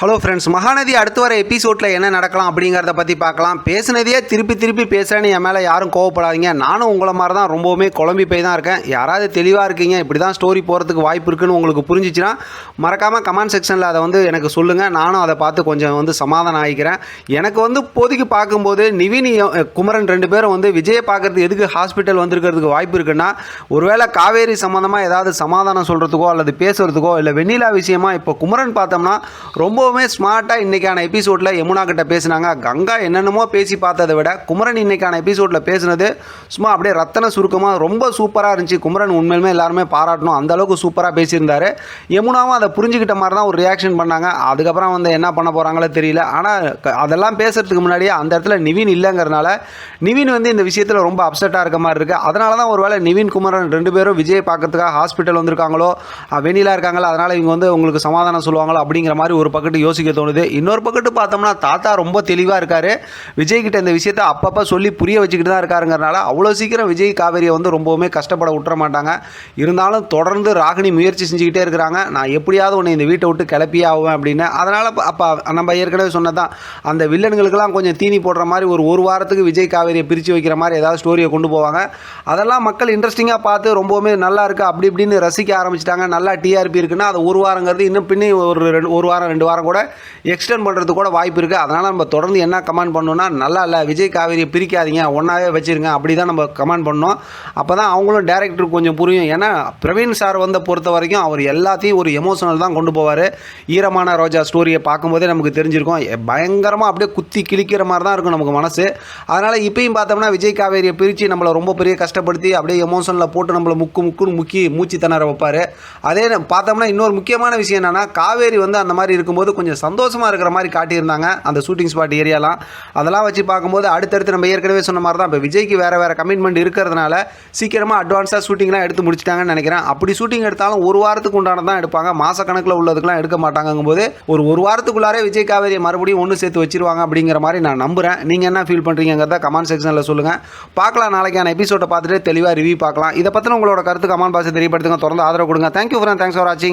Hello friends Mahanadi அடுத்து வர எபிசோடில் என்ன நடக்கலாம் அப்படிங்கிறத பற்றி பார்க்கலாம். பேசுனதையே திருப்பி திருப்பி பேசுகிறேன்னு என் மேலே யாரும் கோவப்படாதீங்க. நானும் உங்களை மாதிரி தான் ரொம்பவுமே குழம்பி போய் தான் இருக்கேன். யாராவது தெளிவாக இருக்கீங்க இப்படி தான் ஸ்டோரி போகிறதுக்கு வாய்ப்பு இருக்குன்னு உங்களுக்கு புரிஞ்சிச்சுன்னா மறக்காமல் கமெண்ட் செக்ஷனில் அதை வந்து எனக்கு சொல்லுங்கள் நானும் அதை பார்த்து கொஞ்சம் வந்து சமாதானம் ஆகிக்கிறேன். எனக்கு வந்து இப்போதைக்கு பார்க்கும்போது நிவின் குமரன் ரெண்டு பேரும் வந்து விஜயை பார்க்கறதுக்கு எதுக்கு ஹாஸ்பிட்டல் வந்திருக்கிறதுக்கு வாய்ப்பு இருக்குன்னா ஒருவேளை காவேரி சம்மந்தமாக ஏதாவது சமாதானம் சொல்கிறதுக்கோ அல்லது பேசுகிறதுக்கோ இல்லை வெண்ணிலா விஷயமா இப்போ குமரன் பார்த்தோம்னா ரொம்ப ரொம்பவுமே ஸ்மார்ட்டாக இன்றைக்கான எபிசோடில் யமுனா கிட்ட பேசினாங்க. கங்கா என்னென்னமோ பேசி பார்த்ததை விட குமரன் இன்றைக்கான எபிசோடில் பேசுனது சும்மா அப்படியே ரத்தன சுருக்கமாக ரொம்ப சூப்பராக இருந்துச்சு. குமரன் உண்மையிலுமே எல்லாருமே பாராட்டணும். அந்தளவுக்கு சூப்பராக பேசியிருந்தாரு. யமுனாவும் அதை புரிஞ்சுக்கிட்ட மாதிரி தான் ஒரு ரியாக்ஷன் பண்ணாங்க. அதுக்கப்புறம் வந்து என்ன பண்ண போகிறாங்களோ தெரியல. ஆனால் அதெல்லாம் பேசுறதுக்கு முன்னாடியே அந்த இடத்துல நிவின் இல்லைங்கிறனால நிவின் வந்து இந்த விஷயத்தில் ரொம்ப அப்செட்டாக இருக்க மாதிரி இருக்குது அதனால தான் ஒருவேளை நிவின் குமரன் ரெண்டு பேரும் விஜய் பார்க்கறதுக்காக ஹாஸ்பிட்டல் வந்திருக்காங்களோ அஹ் வெண்ணிலா இருக்காங்களோ அதனால் இவங்க வந்து உங்களுக்கு சமாதானம் சொல்லுவாங்களோ அப்படிங்கிற மாதிரி ஒரு பக்கத்து யோசிக்க தோணுது. இன்னொரு பக்கத்து பார்த்தோம்னா தாத்தா ரொம்ப தெளிவாக இருக்காரு. விஜய் கிட்ட இந்த விஷயத்தை அப்பப்போ சொல்லி புரிய வச்சுக்கிட்டு தான் இருக்காருங்கிறனால அவ்வளோ சீக்கிரம் விஜய் காவேரியை வந்து ரொம்பவுமே கஷ்டப்பட விட்டுற மாட்டாங்க. இருந்தாலும் தொடர்ந்து ராகினி முயற்சி செஞ்சுக்கிட்டே இருக்கிறாங்க. நான் எப்படியாவது உன்னை இந்த வீட்டை விட்டு கிளப்பியே ஆகுவேன் அப்படின்னு. அதனால் அப்போ நம்ம ஏற்கனவே சொன்னதான் அந்த வில்லன்களுக்கெல்லாம் கொஞ்சம் தீனி போடுற மாதிரி ஒரு ஒரு வாரத்துக்கு விஜய் காவேரியை பிரித்து வைக்கிற மாதிரி ஏதாவது ஸ்டோரியை கொண்டு போவாங்க. அதெல்லாம் மக்கள் இன்ட்ரெஸ்டிங்காக பார்த்து ரொம்பவுமே நல்லா இருக்குது அப்படி இப்படின்னு ரசிக்க ஆரம்பிச்சிட்டாங்க. நல்லா டிஆர்பி இருக்குன்னா அது ஒரு வாரங்கிறது இன்னும் பின்னே ஒரு ரெண்டு ஒரு வாரம் ரெண்டு வாரம் கூட எக்ஸ்டெண்ட் பண்ணுறதுக்கு கூட வாய்ப்பு இருக்குது அதனால் நம்ம தொடர்ந்து என்ன கமெண்ட் பண்ணணும்னா நல்லா இல்லை விஜய் காவேரியை பிரிக்காதீங்க ஒன்றாவே வச்சிருங்க அப்படி தான் நம்ம கமெண்ட் பண்ணோம். அப்போ தான் அவங்களும் டேரக்டருக்கு கொஞ்சம் புரியும். ஏன்னா பிரவீன் சார் வந்த பொறுத்த வரைக்கும் அவர் எல்லாத்தையும் ஒரு எமோஷனல் தான் கொண்டு போவார். ஈரமான ரோஜா ஸ்டோரியை பார்க்கும்போதே நமக்கு தெரிஞ்சிருக்கும். பயங்கரமாக அப்படியே குத்தி கிழிக்கிற மாதிரி தான் இருக்கும் நமக்கு மனசு. அதனால் இப்பயும் பார்த்தோம்னா விஜய் காவேரியை பிரித்து நம்மளை ரொம்ப பெரிய கஷ்டப்படுத்தி அப்படியே எமோஷனில் போட்டு நம்மளை முக்கு முக்குன்னு முக்கி மூச்சு திணற வைப்பார். அதே பார்த்தோம்னா இன்னொரு முக்கியமான விஷயம் என்னென்னா காவேரி வந்து அந்த மாதிரி இருக்கும்போது கொஞ்சம் சந்தோஷமாக இருக்கிற மாதிரி காட்டியிருந்தாங்க அந்த ஷூட்டிங் ஸ்பாட் ஏரியாலாம். அதெல்லாம் வச்சு பார்க்கும்போது அடுத்தடுத்து நம்ம ஏற்கனவே சொன்ன மாதிரி தான். இப்போ விஜய்க்கு வேறு வேறு கமிட்மெண்ட் இருக்கிறதுனால சீக்கிரமாக அட்வான்ஸாக ஷூட்டிங்லாம் எடுத்து முடிச்சிட்டாங்கன்னு நினைக்கிறேன். அப்படி ஷூட்டிங் எடுத்தாலும் ஒரு வாரத்துக்கு உண்டான தான் எடுப்பாங்க. மாதக்கணக்கில் உள்ளதுக்கெல்லாம் எடுக்க மாட்டாங்கும்போது ஒரு ஒரு வாரத்துக்குள்ளாரே விஜய் காவேரியை மறுபடியும் ஒன்று சேர்த்து வச்சிருவாங்க அப்படிங்கிற மாதிரி நான் நம்புகிறேன் நீங்கள் என்ன ஃபீல் பண்ணுறீங்கிறத கமெண்ட் செக்ஷனில் சொல்லுங்கள் பார்க்கலாம். நாளைக்கான எபிசோட்டை பார்த்துட்டு தெளிவாக ரிவ்யூ பார்க்கலாம். இதை பற்றின உங்களோட கருத்து கமெண்ட் பாக்ஸ் தெரியப்படுத்துங்க. தொடர்ந்து ஆதரவு கொடுங்க. தேங்க்யூ ஃப்ரெண்ட் தேங்க்ஸ் ஃபார் வாட்சிங்